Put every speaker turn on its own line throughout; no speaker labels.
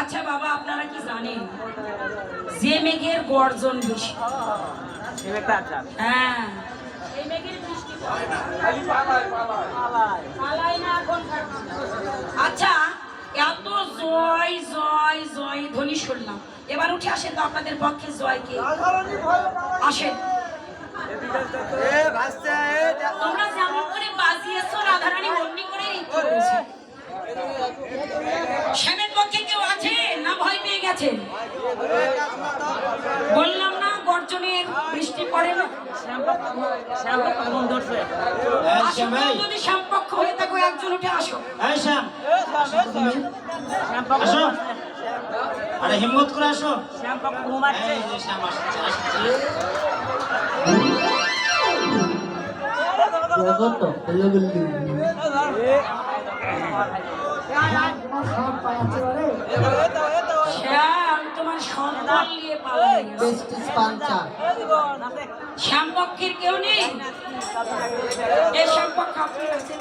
আচ্ছা বাবা আপনারা কি জানেন যে মেঘের গর্জন বেশি? হ্যাঁ। আচ্ছা এত জয় জয় জয় ধ্বনি শুনলাম। এবার উঠে আসেন তো আপনাদের পক্ষে জয় কে আসেন। তোমরা যেমন করে বাজিয়েছো রাধারানী অমনি করে শ্যামের পক্ষে কেউ আছে না ভয় পেয়ে গেছে? বললাম না গর্জনের বৃষ্টি পড়ে না। যদি শ্যামপক্ষ হয়ে থাকো একজন উঠে আসো।
এই শ্যাম। আসো। আরে হিম্মত করে আসো। এই যে শ্যাম আসছে।
শ্যামপক্ষের কেউ নেই? এই শ্যামপক্ষ আপনি আছেন।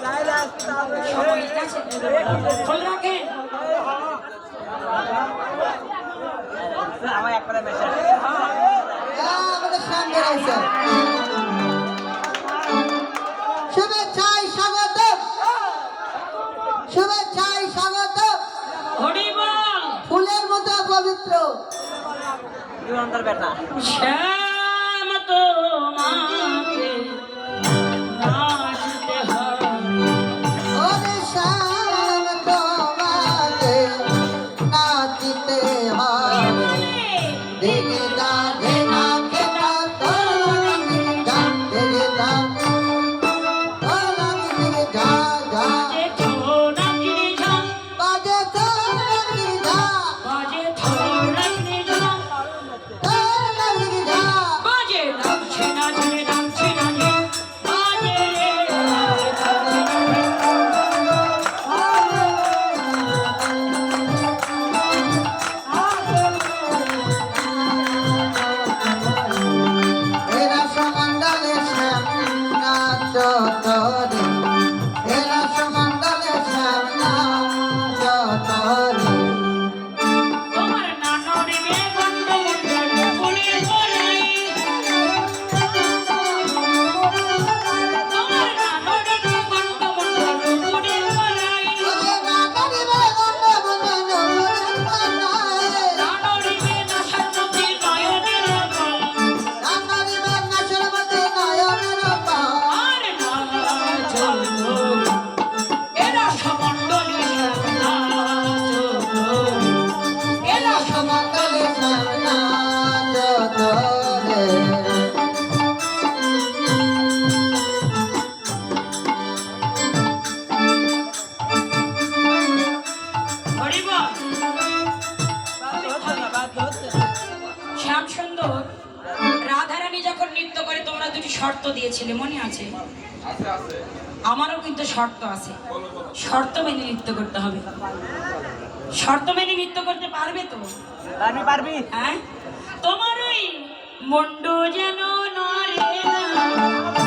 সময় আছে খোল রাখেন।
হ্যাঁ, আমাদের সামনে রয়েছে। ফুলের মতো পবিত্র।
শ্যাম তোমাকে সুন্দর। রাধারানী যখন নৃত্য করে তোমরা দুটি শর্ত দিয়েছিলে মনে আছে? আমারও কিন্তু শর্ত আছে। শর্ত মেনে নৃত্য করতে হবে। শর্ত মেনে নৃত্য করতে পারবে তো?
পারবি পারবি।
হ্যাঁ? তোমার ওই মন্ডু যেন নরে না।